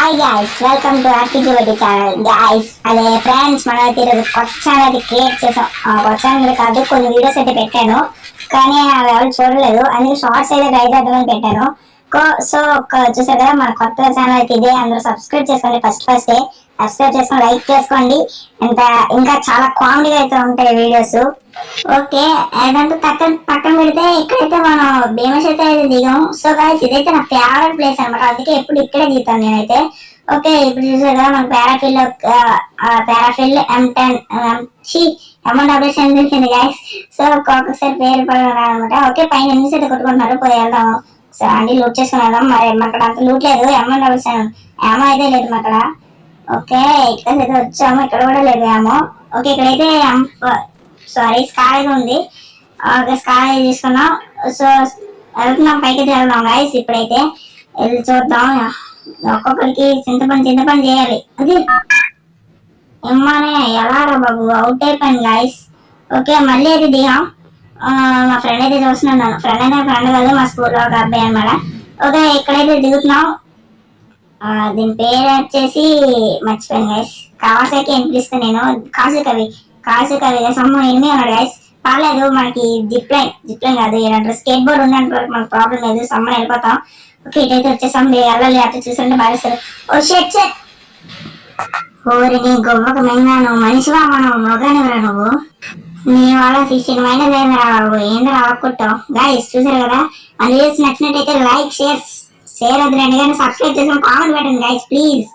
Hi guys welcome to RTG వడ్డీ channel guys అదే friends మనం అయితే ఈరోజు కొత్త ఛానల్ అయితే క్రియేట్ చేసాం. కొత్త ఛానల్ కాదు కొన్ని వీడియోస్ అయితే పెట్టాను. కానీ అవి ఎవరు చూడలేదు. అందుకే షార్ట్స్ అయితే గైడ్ చేద్దామని పెట్టాను. సో చూసారు కదా మన కొత్త ఛానల్ అయితే ఇదే. అందరూ సబ్స్క్రైబ్ చేసుకోండి ఫస్ట్ ఫస్టే సబ్స్క్రైబ్ చేసుకొని లైక్ చేసుకోండి. ఇంకా ఇంకా చాలా కామెడీగా అయితే ఉంటాయి వీడియోస్. ఓకే అదంతా పక్కన పక్కన పెడితే ఇక్కడైతే మనం భీమశైతే అయితే దిగాం. సో గాయస్ ఇదైతే నా ఫేవరెట్ ప్లేస్ అనమాట అందుకే ఎప్పుడు ఇక్కడే దిగుతాను నేనైతే. ఓకే ఇప్పుడు చూసారు కదా మన పారాఫిల్ పారాఫిల్ ఎం టెన్ షీ ఎమౌంట్ ఆపరేషన్ దొరికింది గాయస్ సో ఒక్కొక్కసారి పేరు పడడం అనమాట ఓకే పైన ఎన్ని అయితే కొట్టుకుంటున్నారు. పోయి వెళ్దాం. సో అండి లూట్ చేసుకుని వెళ్దాం. మరి అక్కడ అంత లూట్ లేదు. ఎమౌంట్ ఆపరేషన్ ఏమో అయితే లేదు అక్కడ ఓకే ఇక్కడ వచ్చాము. ఇక్కడ కూడా లేదేమో. ఓకే ఇక్కడైతే um, uh, సారీ స్కాయ్ ఉంది. Uh, ఓకే స్కాయ్ తీసుకున్నాం. సో వెళ్తున్నాం పైకి అయితే వెళ్దాం గాయస్ ఇప్పుడైతే. వెళ్ళి చూద్దాం. ఒక్కొక్కరికి చింతపని చింతపని చేయాలి. అది. ఏమనే ఎలా రా బాబు? అవుట్ అయిపోయింది గాయస్ ఓకే మళ్ళీ అయితే దిగాం. Uh, మా ఫ్రెండ్ అయితే చూస్తున్నాను ఫ్రెండ్ అయితే ఫ్రెండ్ కాదు మా స్కూల్లో ఒక అబ్బాయి అనమాట. ఓకే ఇక్కడైతే దిగుతున్నాం. దీని పేరు వచ్చేసి మర్చిపోయాను గైస్ కావాసాకి ఏం పిలుస్తాను నేను. కాసు కవి కాసు కవి సమ్మ ఎనిమిది అన్నాడు గైస్ పర్లేదు మనకి జిప్ లైన్ జిప్ లైన్ కాదు. ఏంటంటే స్కేట్ బోర్డ్ ఉన్నంత వరకు మనకు ప్రాబ్లం లేదు. సమ్మర్ వెళ్ళిపోతాం ఓకే ఇటైతే వచ్చేసాం. వెళ్ళాలి అటు చూసుకుంటే భావిస్తారు ఓ షెట్ షెట్ ఓరి నీ గొవ్వకు మెంగా నువ్వు మనిషివా మనం మృగానివరా నువ్వు? నీ వాళ్ళ ఫిఫ్టీన్ మైనస్ అయిందిరా బాబు. ఏందిరా ఆకుట్టావు గాయస్ చూసారు కదా? మన వీడియోస్ నచ్చినట్టయితే లైక్ షేర్ షేర్ వద్దురండి కానీ సబ్స్క్రైబ్ చేసుకుని కామెంట్ పెట్టండి గైస్ ప్లీజ్